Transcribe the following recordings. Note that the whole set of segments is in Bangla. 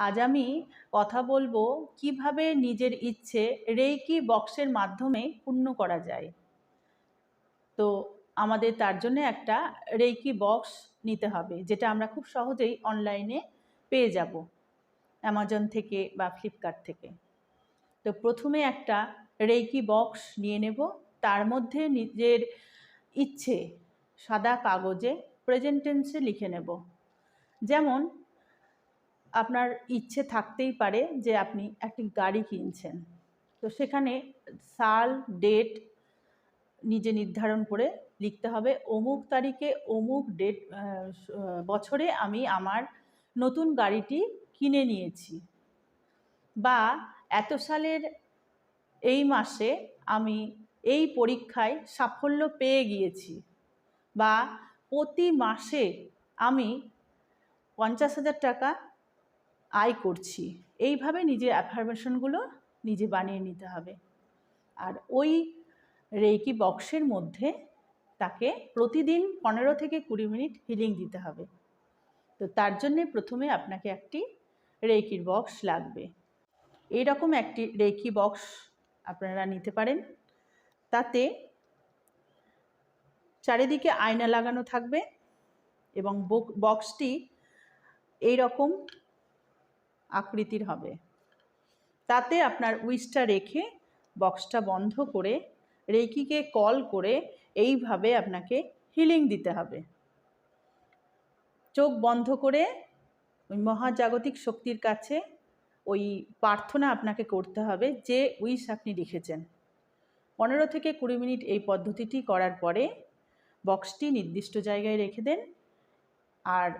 আজ আমি কথা বলব কীভাবে নিজের ইচ্ছে রেইকি বক্সের মাধ্যমে পূর্ণ করা যায়। তো আমাদের তার জন্য একটা রেইকি বক্স নিতে হবে, যেটা আমরা খুব সহজেই অনলাইনে পেয়ে যাব, অ্যামাজন থেকে বা ফ্লিপকার্ট থেকে। তো প্রথমে একটা রেইকি বক্স নিয়ে নেব, তার মধ্যে নিজের ইচ্ছে সাদা কাগজে প্রেজেন্টেন্সে লিখে নেব। যেমন আপনার ইচ্ছে থাকতেই পারে যে আপনি একটি গাড়ি কিনছেন। তো সেখানে সাল, ডেট নিজে নির্ধারণ করে লিখতে হবে। অমুক তারিখে, অমুক ডেট বছরে আমি আমার নতুন গাড়িটি কিনে নিয়েছি। বা এত সালের এই মাসে আমি এই পরীক্ষায় সাফল্য পেয়ে গিয়েছি। বা প্রতি মাসে আমি পঞ্চাশ হাজার টাকা আয় করছি। এইভাবে নিজের অ্যাফার্মেশনগুলো নিজে বানিয়ে নিতে হবে। আর ওই রেইকি বক্সের মধ্যে তাকে প্রতিদিন পনেরো থেকে কুড়ি মিনিট হিলিং দিতে হবে। তো তার জন্যে প্রথমে আপনাকে একটি রেইকির বক্স লাগবে। এইরকম একটি রেইকি বক্স আপনারা নিতে পারেন। তাতে চারিদিকে আয়না লাগানো থাকবে এবং বক্সটি এই রকম আকৃতির হবে। তাতে আপনার উইচটা রেখে বক্সটা বন্ধ করে রেকিকে কল করে এইভাবে আপনাকে হিলিং দিতে হবে। চোখ বন্ধ করে ওই মহাজাগতিক শক্তির কাছে ওই প্রার্থনা আপনাকে করতে হবে যে উইশ আপনি লিখেছেন। পনেরো থেকে কুড়ি মিনিট এই পদ্ধতিটি করার পরে বক্সটি নির্দিষ্ট জায়গায় রেখে দেন আর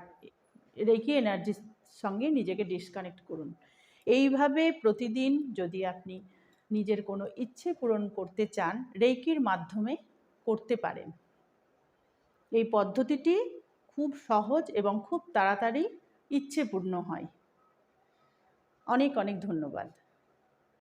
রেখে এনার্জির সঙ্গে নিজেকে ডিসকানেক্ট করুন। এইভাবে প্রতিদিন যদি আপনি নিজের কোনো ইচ্ছে পূরণ করতে চান রেকির মাধ্যমে করতে পারেন। এই পদ্ধতিটি খুব সহজ এবং খুব তাড়াতাড়ি ইচ্ছেপূর্ণ হয়। অনেক অনেক ধন্যবাদ।